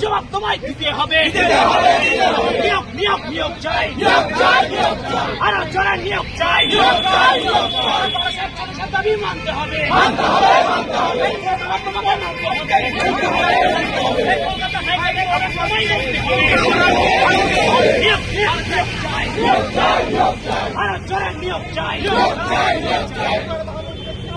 জবাব তোমায় দিতে হবে। নিয়োগ নিয়োগ নিয়োগ চাই। আরও জনের নিয়োগ চাই দাবি মানতে হবে। নিয়োগ নিয়োগ চাই। আরও জনের নিয়োগ চাই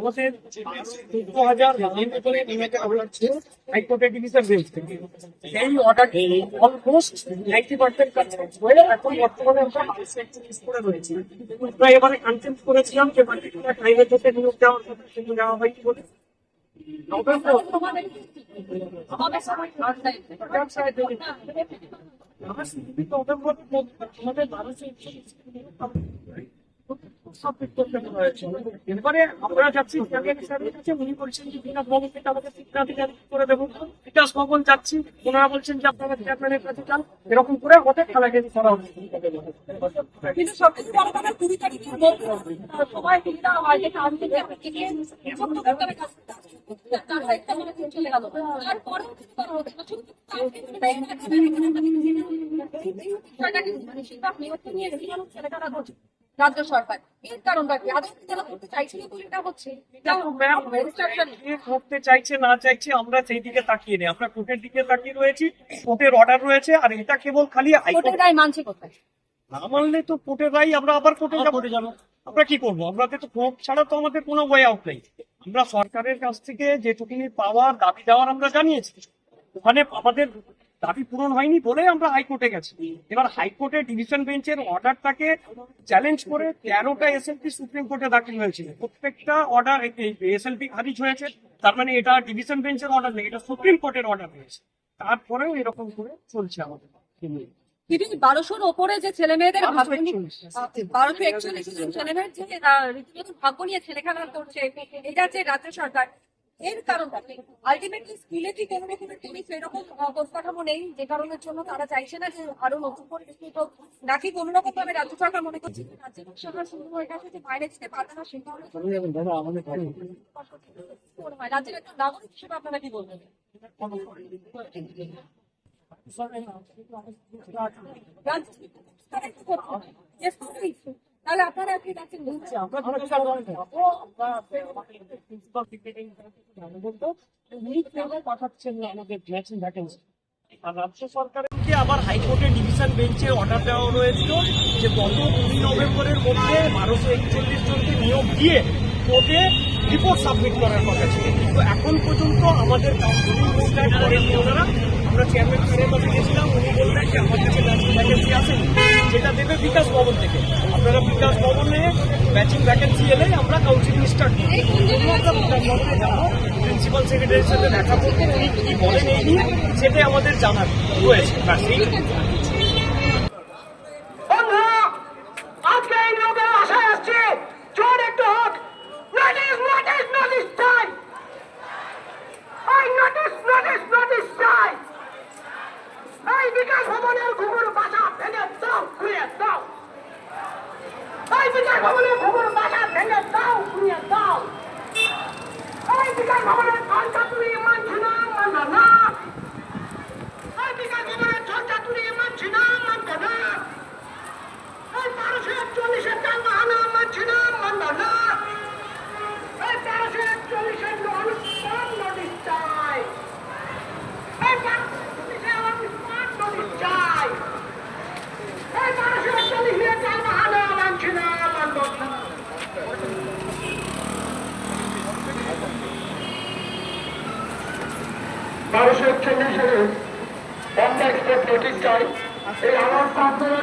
আমাদের চোদ্দ হাজার নিম্ন করে অর্ডার ছিল হাইকোর্টের ডিভিশন বেঞ্চ থেকে। সেই অর্ডার অলমোস্ট নাইনটি পার্সেন্ট হয়ে এখন বর্তমানে আমরা একচল্লিশ করে রয়েছি। আমরা এবারে কনসেন্ট করেছিলাম যে পার্টিকুলার টাইমের মধ্যে নিয়োগ দেওয়ার কথা সেগুলো দেওয়া হয়নি বলে। নভেম্বর আমাদের বারোশো একচল্লিশ এবারে আমরা যাচ্ছি স্যারের কাছে উনি বলছেন যে বিকাশ ভবন থেকে আমাকে স্বীকৃতি করে দেবো। বিকাশ ভবন যাচ্ছি, ওনারা বলছেন যে আপনারা চেয়ারম্যানের কাছে যান। এরকম করে অনেক খেলাখেলি করা হচ্ছে। কিন্তু সবথেকে বড় কথা, কুড়ি তারিখের মধ্যে সবাই সুবিধা হয় যে কাজ থেকে থেকে যুক্ত করতে হবে কাজ। তার দায়িত্ব মানে চলে গেল। তারপরে করা হচ্ছে না। শুধু তাকে সরকারি নিয়ে করছে। রাজ্য সরকার। এর কারণটা কি? আদৌ যারা করতে চাইছিল এটা হচ্ছে? করতে চাইছে না চাইছে আমরা সেই দিকে তাকিয়ে নেই। আমরা কোর্টের দিকে তাকিয়ে রয়েছি কোর্টের অর্ডার রয়েছে আর এটা কেবল খালি কোর্টের রায় মানছে কোথায়? না মানলে তো কোর্টের রায় আমরা আবার কোর্টে যাব। যাব। আমরা কি করব? আমরা তো কোর্ট ছাড়া তো আমাদের কোনো ওয়ে আউট নেই। আমরা সরকারের কাছ থেকে যেটুকুনি পাওয়ার দাবি দেওয়ার আমরা জানিয়েছি। ওখানে আমাদের দাবি পূরণ হয়নি বলে আমরা হাইকোর্টে গেছি। এবার হাইকোর্টের ডিভিশন বেঞ্চের অর্ডারটাকে চ্যালেঞ্জ করে তেরোটা এসএলপি সুপ্রিম কোর্টে দাখিল হয়েছিল। প্রত্যেকটা অর্ডার এসএলপি খারিজ হয়েছে। তার মানে এটা ডিভিশন বেঞ্চের অর্ডার নেই এটা সুপ্রিম কোর্টের অর্ডার হয়েছে। তারপরেও এরকম করে চলছে আমাদের। বারোশোর ওপরে যে ছেলে মেয়েদের বারোশো ভাগ্য নিয়ে একচল্লিশ। ছেলে মেয়ের যে রীতিমতো ভাগ্য নিয়ে করছে এটা যে রাজ্য সরকার এর কারণটা আলটিমেটলি স্কুলে কি কোনো রকমের কোনো সেরকম আহ, নেই যে কারণের জন্য তারা চাইছে না যে আরও নতুন করে বিস্তৃত নাকি কোনো রকম ভাবে রাজ্য সরকার মনে করছে যে রাজ্য সরকার শুরু হয়ে গেছে যে বাইরে যেতে পারবে না সেই কারণে রাজ্যের একটা নাগরিক হিসেবে আপনারা কি বলবেন রাজ্য তাহলে আপনারা কি রাজ্যের বলছে আমরা ধরে যাব আমরা প্রিন্সিপাল সেক্রেটারি বলতো উনি কেন পাঠাচ্ছেন না আমাদের ম্যাচিং ভ্যাকেন্সি আর রাজ্য সরকারকে আবার হাইকোর্টের ডিভিশন বেঞ্চে অর্ডার দেওয়া হয়েছিল যে গত কুড়ি নভেম্বরের মধ্যে বারোশো একচল্লিশ জনকে নিয়োগ দিয়ে কোর্টে রিপোর্ট সাবমিট করার কথা ছিল। কিন্তু এখন পর্যন্ত আমাদের কাউন্সিলিং স্টার্ট করেনি ওনারা। আমরা চেয়ারম্যান স্যারের কাছে গেছিলাম উনি বললেন যে আমার কাছে ভ্যাকেন্সি আছে যেটা দেবে বিকাশ ভবন থেকে। বিকাশ ভবনে ম্যাচিং ভ্যাকেন্সি এলেই আমরা কাউন্সিলিং স্টার্ট ভবনে যাব। প্রিন্সিপাল সেক্রেটারির সাথে দেখা করব, উনি কি বলেন এই নিয়ে, সেটাই আমাদের জানার রয়েছে। ¡Vamos, vamos! বারোশো একচল্লিশ সালে বম্বে এক্সপোর্ট নোটিশ চাই এই আমার আপনারা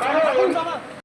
কারণ